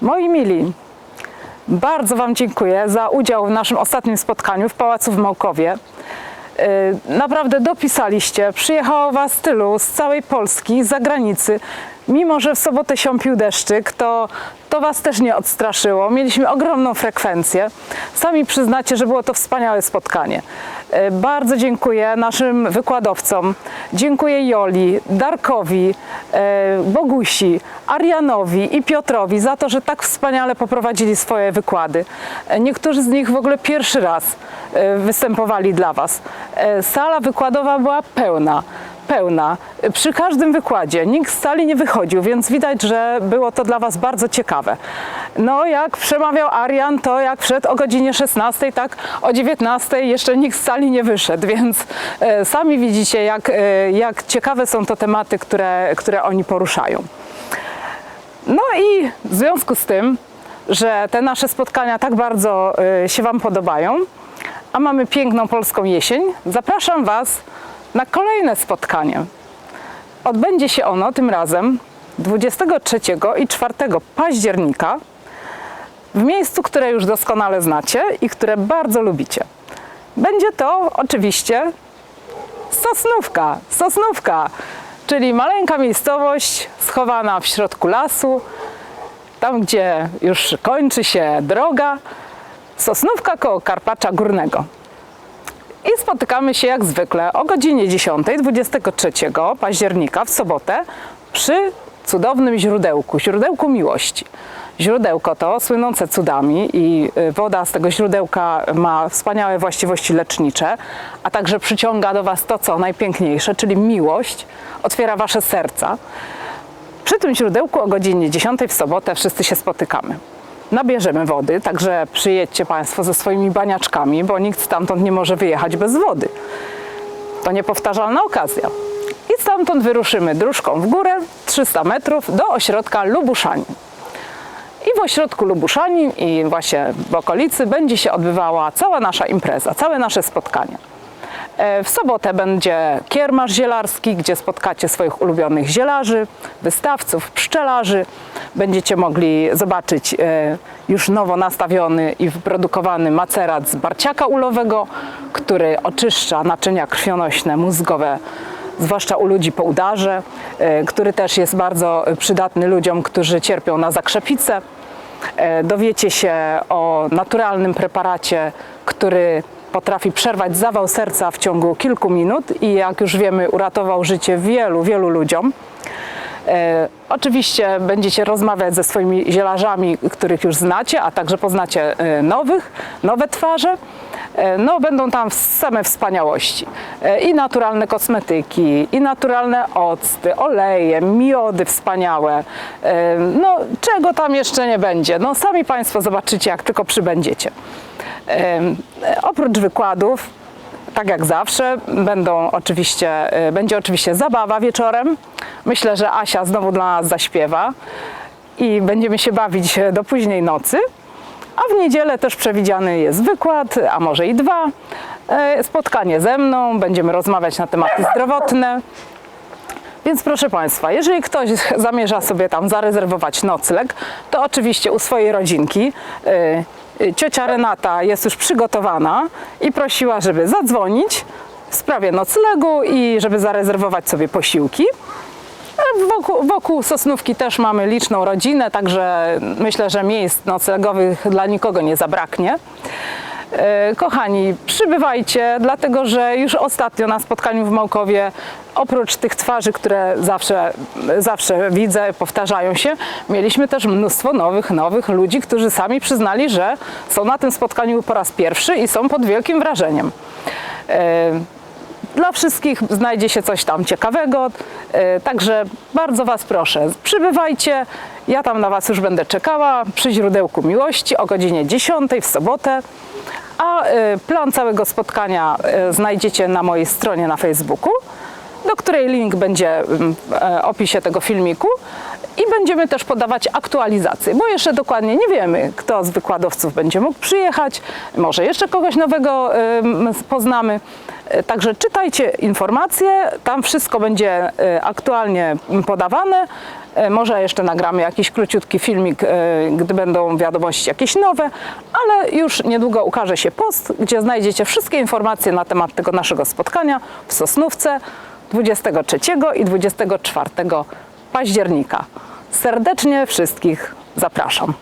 Moi mili, bardzo Wam dziękuję za udział w naszym ostatnim spotkaniu w Pałacu w Małkowie. Yy, Naprawdę dopisaliście, przyjechało Was tylu z całej Polski, z zagranicy. Mimo, że w sobotę siąpił deszczyk, to, to Was też nie odstraszyło. Mieliśmy ogromną frekwencję. Sami przyznacie, że było to wspaniałe spotkanie. Yy, Bardzo dziękuję naszym wykładowcom. Dziękuję Joli, Darkowi, yy, Bogusi, Arianowi i Piotrowi za to, że tak wspaniale poprowadzili swoje wykłady. Yy, Niektórzy z nich w ogóle pierwszy raz występowali dla Was. Sala wykładowa była pełna. Pełna. Przy każdym wykładzie nikt z sali nie wychodził, więc widać, że było to dla Was bardzo ciekawe. No, jak przemawiał Arian, to jak wszedł o godzinie 16, tak o 19 jeszcze nikt z sali nie wyszedł, więc e, sami widzicie, jak, e, jak ciekawe są to tematy, które, które oni poruszają. No i w związku z tym, że te nasze spotkania tak bardzo y, się Wam podobają, a mamy piękną polską jesień, zapraszam Was na kolejne spotkanie. Odbędzie się ono tym razem 23 i 4 października w miejscu, które już doskonale znacie i które bardzo lubicie. Będzie to oczywiście Sosnówka, Sosnówka, czyli maleńka miejscowość schowana w środku lasu, tam gdzie już kończy się droga, Sosnówka koło Karpacza Górnego. Spotykamy się jak zwykle o godzinie 10, 23 października w sobotę przy cudownym źródełku, źródełku miłości. Źródełko to słynące cudami i y, woda z tego źródełka ma wspaniałe właściwości lecznicze, a także przyciąga do Was to, co najpiękniejsze, czyli miłość, otwiera Wasze serca. Przy tym źródełku o godzinie 10 w sobotę wszyscy się spotykamy. Nabierzemy wody, także przyjedźcie Państwo ze swoimi baniaczkami, bo nikt stamtąd nie może wyjechać bez wody. To niepowtarzalna okazja. I stamtąd wyruszymy dróżką w górę 300 metrów do ośrodka Lubuszanin. I w ośrodku Lubuszanin i właśnie w okolicy będzie się odbywała cała nasza impreza, całe nasze spotkanie. W sobotę będzie kiermasz zielarski, gdzie spotkacie swoich ulubionych zielarzy, wystawców, pszczelarzy. Będziecie mogli zobaczyć e, już nowo nastawiony i wyprodukowany macerat z barciaka ulowego, który oczyszcza naczynia krwionośne, mózgowe, zwłaszcza u ludzi po udarze, e, który też jest bardzo przydatny ludziom, którzy cierpią na zakrzepicę. E, Dowiecie się o naturalnym preparacie, który potrafi przerwać zawał serca w ciągu kilku minut i jak już wiemy uratował życie wielu, wielu ludziom. E, oczywiście będziecie rozmawiać ze swoimi zielarzami, których już znacie, a także poznacie e, nowych, nowe twarze. E, no, będą tam same wspaniałości. I naturalne kosmetyki, i naturalne octy, oleje, miody wspaniałe. No, czego tam jeszcze nie będzie? No, sami Państwo zobaczycie, jak tylko przybędziecie. Oprócz wykładów, tak jak zawsze, będą oczywiście, e, będzie oczywiście zabawa wieczorem. Myślę, że Asia znowu dla nas zaśpiewa i będziemy się bawić e, do późnej nocy. A w niedzielę też przewidziany jest wykład, a może i dwa. E, Spotkanie ze mną, będziemy rozmawiać na tematy zdrowotne. Więc proszę Państwa, jeżeli ktoś zamierza sobie tam zarezerwować nocleg, to oczywiście u swojej rodzinki. Ciocia Renata jest już przygotowana i prosiła, żeby zadzwonić w sprawie noclegu i żeby zarezerwować sobie posiłki. Wokół, wokół Sosnówki też mamy liczną rodzinę, także myślę, że miejsc noclegowych dla nikogo nie zabraknie. E, Kochani, przybywajcie, dlatego że już ostatnio na spotkaniu w Małkowie, oprócz tych twarzy, które zawsze, zawsze widzę, powtarzają się, mieliśmy też mnóstwo nowych, nowych ludzi, którzy sami przyznali, że są na tym spotkaniu po raz pierwszy i są pod wielkim wrażeniem. Dla wszystkich znajdzie się coś tam ciekawego, e, także bardzo Was proszę, przybywajcie. Ja tam na Was już będę czekała przy źródełku miłości o godzinie 10 w sobotę. A e, plan całego spotkania e, znajdziecie na mojej stronie na Facebooku, do której link będzie mm, w opisie tego filmiku. I będziemy też podawać aktualizacje, bo jeszcze dokładnie nie wiemy, kto z wykładowców będzie mógł przyjechać, może jeszcze kogoś nowego poznamy. E, Także czytajcie informacje, tam wszystko będzie e, aktualnie podawane. E, Może jeszcze nagramy jakiś króciutki filmik, gdy będą wiadomości jakieś nowe, ale już niedługo ukaże się post, gdzie znajdziecie wszystkie informacje na temat tego naszego spotkania w Sosnówce 23 i 24 października. Serdecznie wszystkich zapraszam.